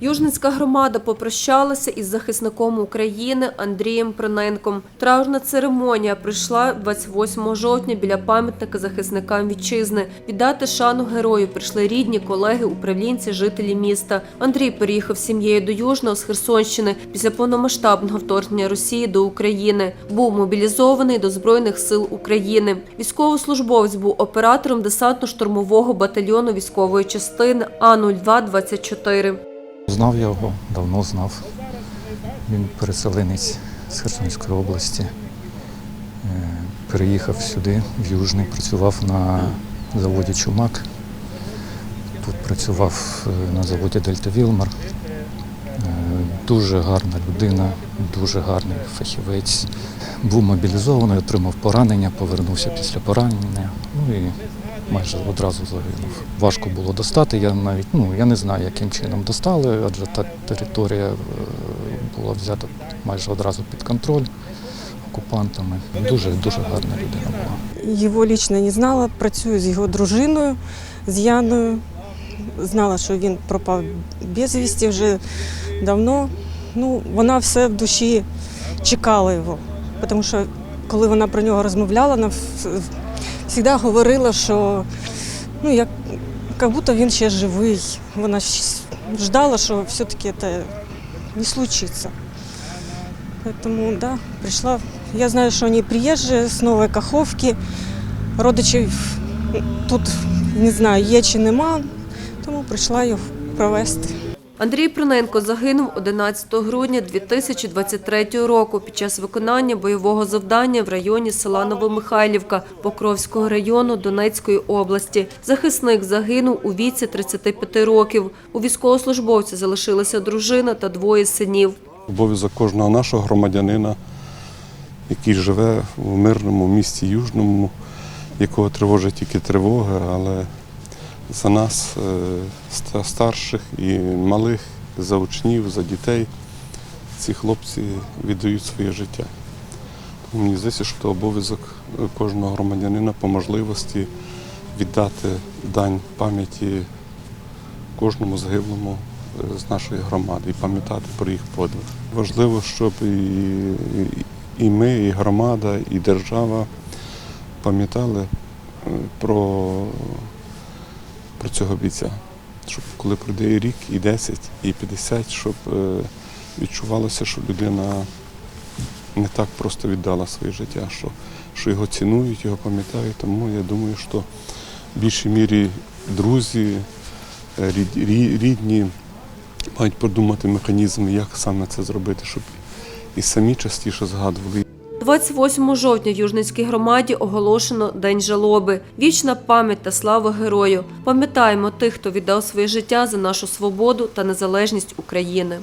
Южницька громада попрощалася із захисником України Андрієм Проненком. Траурна церемонія прийшла 28 жовтня біля пам'ятника захисникам вітчизни. Віддати шану герою прийшли рідні, колеги, управлінці, жителі міста. Андрій переїхав з сім'єю до Южного з Херсонщини після повномасштабного вторгнення Росії до України. Був мобілізований до Збройних сил України. Військовослужбовець був оператором десантно-штурмового батальйону військової частини А-0224. Знав я його, давно знав. Він переселенець з Херсонської області. Е, Переїхав сюди, в Южний, працював на заводі Чумак. Тут працював е, на заводі Дельта Вілмар. Е, Дуже гарна людина, дуже гарний фахівець. Був мобілізований, отримав поранення, повернувся після поранення. Ну і майже одразу загинув. Важко було достати. Я навіть ну я не знаю, яким чином достали, адже та територія е, була взята майже одразу під контроль окупантами. Дуже дуже гарна людина була. Його лічно не знала, працюю з його дружиною, з Яною. Знала, що він пропав безвісті вже давно. Ну, вона все в душі чекала його. Тому що коли вона про нього розмовляла, вона завжди говорила, що ну, як, як будто він ще живий. Вона ждала, що все-таки це не случиться. Поэтому, да, пришла. Я знаю, что они приезжие с Нової Каховки. Родичів тут не знаю, є чи нема, тому прийшла їх провести. Андрій Проненко загинув 11 грудня 2023 року під час виконання бойового завдання в районі села Новомихайлівка Покровського району Донецької області. Захисник загинув у віці 35 років. У військовослужбовця залишилася дружина та двоє синів. Обов'язок кожного нашого громадянина, який живе в мирному місті Южному, якого тривожить тільки тривога, але за нас, е, ста- старших і малих, за учнів, за дітей, ці хлопці віддають своє життя. Тому мені здається, що це обов'язок кожного громадянина по можливості віддати дань пам'яті кожному загиблому е, з нашої громади і пам'ятати про їх подвиг. Важливо, щоб і, і- ми, і громада, і держава пам'ятали е, про, про цього бійця. Щоб коли пройде і рік, і 10, і 50, щоб е, відчувалося, що людина не так просто віддала своє життя, що, що його цінують, його пам'ятають. Тому я думаю, що в більшій мірі друзі, е, рід- рі- рідні мають продумати механізм, як саме це зробити, щоб і самі частіше згадували. 28 жовтня в Южницькій громаді оголошено День жалоби. Вічна пам'ять та слава герою. Пам'ятаємо тих, хто віддав своє життя за нашу свободу та незалежність України.